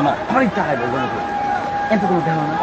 না আমার ইচ্ছা হয় বলব না তো এত কোনো দেওয়া না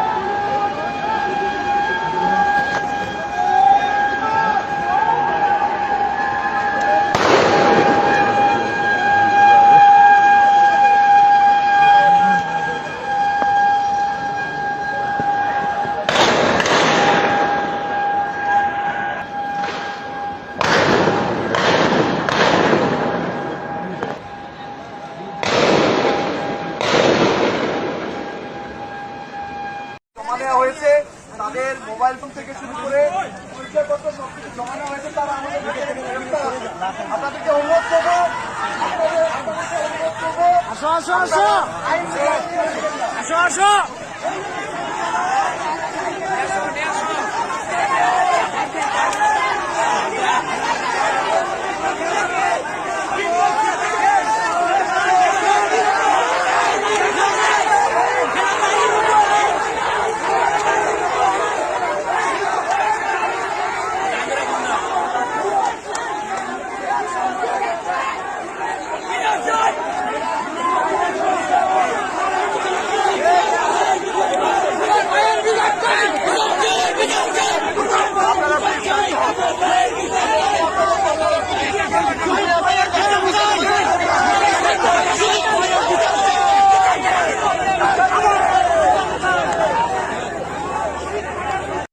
জমা নেওয়া হয়েছে তাদের ফোন থেকে শুরু করে পরিচয়পত্র সবকিছু জমা নেওয়া হয়েছে তারা আমাদের থেকে গ্রেফতার হচ্ছে। আপনাদেরকে অনুরোধ করব আপনাদের আপনাদেরকে অনুরোধ করব আসো আসো আসো। আসো আসো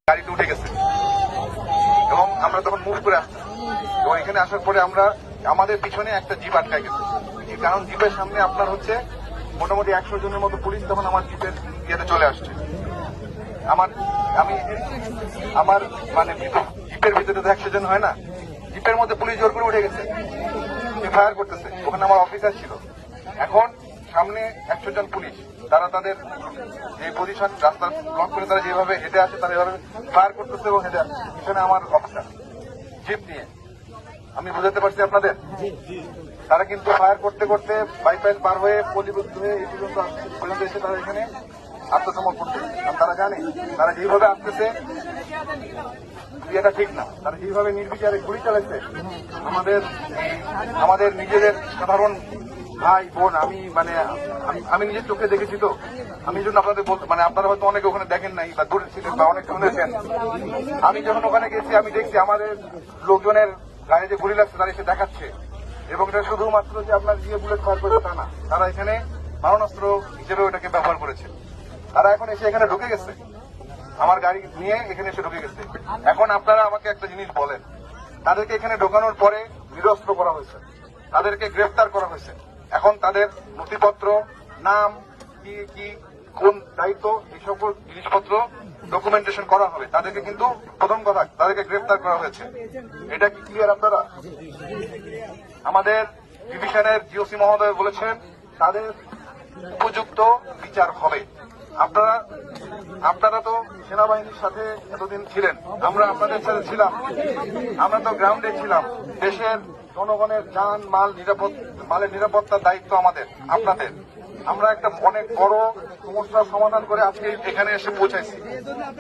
গাড়িতে উঠে গেছে এবং আমরা তখন মুভ করে এবং এখানে আসার পরে আমরা আমাদের পিছনে একটা জিপ আটকায় গেছে। কারণ জিপের সামনে আপনার হচ্ছে মোটামুটি একশো জনের মতো পুলিশ তখন আমার জিপের ইয়েতে চলে আসছে। আমার, আমি, আমার মানে জিপের ভিতরে তো একশো জন হয় না। জিপের মধ্যে পুলিশ জোর করে উঠে গেছে। ফায়ার করতেছে। ওখানে আমার অফিসার ছিল। এখন সামনে একশো জন পুলিশ। তারা তাদের যে পজিশন রাস্তা ব্লক করে তারা যেভাবে হেঁটে আসে, তারা এভাবে ফায়ার করতেছে এবং হেঁটে আসছে। পিছনে আমার অফিসার জিপ নিয়ে। আমি বুঝাতে পারছি আপনাদের? তারা কিন্তু ফায়ার করতে করতে বাইপাস পার হয়ে পলিবুদ্ধ হয়ে এই পর্যন্ত। পর্যন্ত এসে তারা এখানে আত্মসমর্পণ করছে কারণ তারা জানে, তারা যেভাবে আসতেছে এটা ঠিক না। তারা যেভাবে নির্বিচারে গুলি চালাচ্ছে আমাদের আমাদের নিজেদের সাধারণ ভাই, বোন, আমি মানে আমি- নিজের চোখে দেখেছি তো। আমি জন্য আপনাদের মানে আপনারা হয়তো অনেকে ওখানে দেখেন নাই বা দূরে বা অনেক শুনেছেন আমি যখন ওখানে গেছি, আমি দেখছি আমাদের লোকজনের গায়ে যে গুলি লাগছে, তারা এসে দেখাচ্ছে। এবং এটা শুধুমাত্র যে আপনার দিয়ে বুলেট ফায়ার করেছে তা না, তারা এখানে মারণাস্ত্র হিসেবেও এটাকে ব্যবহার করেছে। তারা এখন এসে এখানে ঢুকে গেছে। আমার গাড়ি নিয়ে এখানে এসে ঢুকে গেছে। এখন আপনারা আমাকে একটা জিনিস বলেন। তাদেরকে এখানে ঢোকানোর পরে নিরস্ত্র করা হয়েছে। তাদেরকে গ্রেফতার করা হয়েছে। এখন তাদের নথিপত্র, নাম, কি কি, কোন দায়িত্ব, এই সকল জিনিসপত্র ডকুমেন্টেশন করা হবে। তাদেরকে কিন্তু প্রথম কথা, তাদেরকে গ্রেফতার করা হয়েছে। এটা কি ক্লিয়ার আপনারা? আমাদের ডিভিশনের জিওসি মহোদয় বলেছেন, তাদের উপযুক্ত বিচার হবে। আপনারা আপনারা তো সেনাবাহিনীর সাথে এতদিন ছিলেন। আমরা আপনাদের সাথে ছিলাম। আমরা তো গ্রাউন্ডে ছিলাম। দেশের জনগণের যান, মাল নিরাপদ, মালের নিরাপত্তার দায়িত্ব আমাদের, আপনাদের। আমরা একটা অনেক বড় সমস্যার সমাধান করে আজকে এখানে এসে পৌঁছাইছি।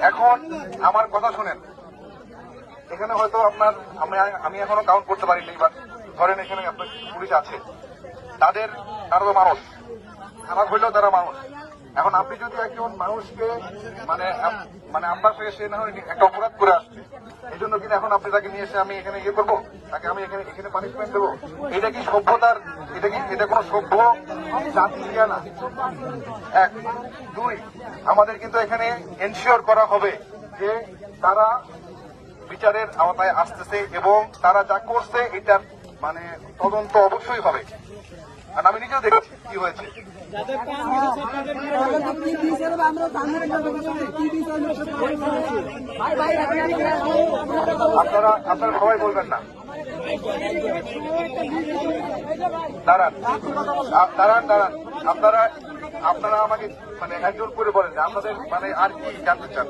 এখন আমার কথা শুনেন। এখানে হয়তো আপনার, আমি এখনও কাউন্ট করতে পারিনি বাট ধরেন এখানে আপনার পুলিশ আছে। তাদের, তারা তো মানুষ। খারাপ হইলেও তারা মানুষ। এখন আপনি যদি একজন মানুষকে মানে মানে আপনার সঙ্গে সে না হয় একটা অপরাধ করে আসছে, এই জন্য কিন্তু এখন আপনি তাকে নিয়ে এসে আমি এখানে ইয়ে করব? তাকে আমি এখানে এখানে পানিশমেন্ট দেবো? এটা কি সভ্যতার এটা কি এটা কোনো সভ্য জাতি না? এক। দুই, আমাদের কিন্তু এখানে এনশিওর করা হবে যে তারা বিচারের আওতায় আসতেছে এবং তারা যা করছে এটার মানে তদন্ত অবশ্যই হবে। আর আমি নিজেও দেখেছি কি হয়েছে। আপনারা আপনারা সবাই বলবেন না। দাঁড়ান। দাঁড়ান দাঁড়ান। আপনারা আপনারা আমাকে মানে একজন করে বলেন আপনাদের মানে আর কি জানতে চান?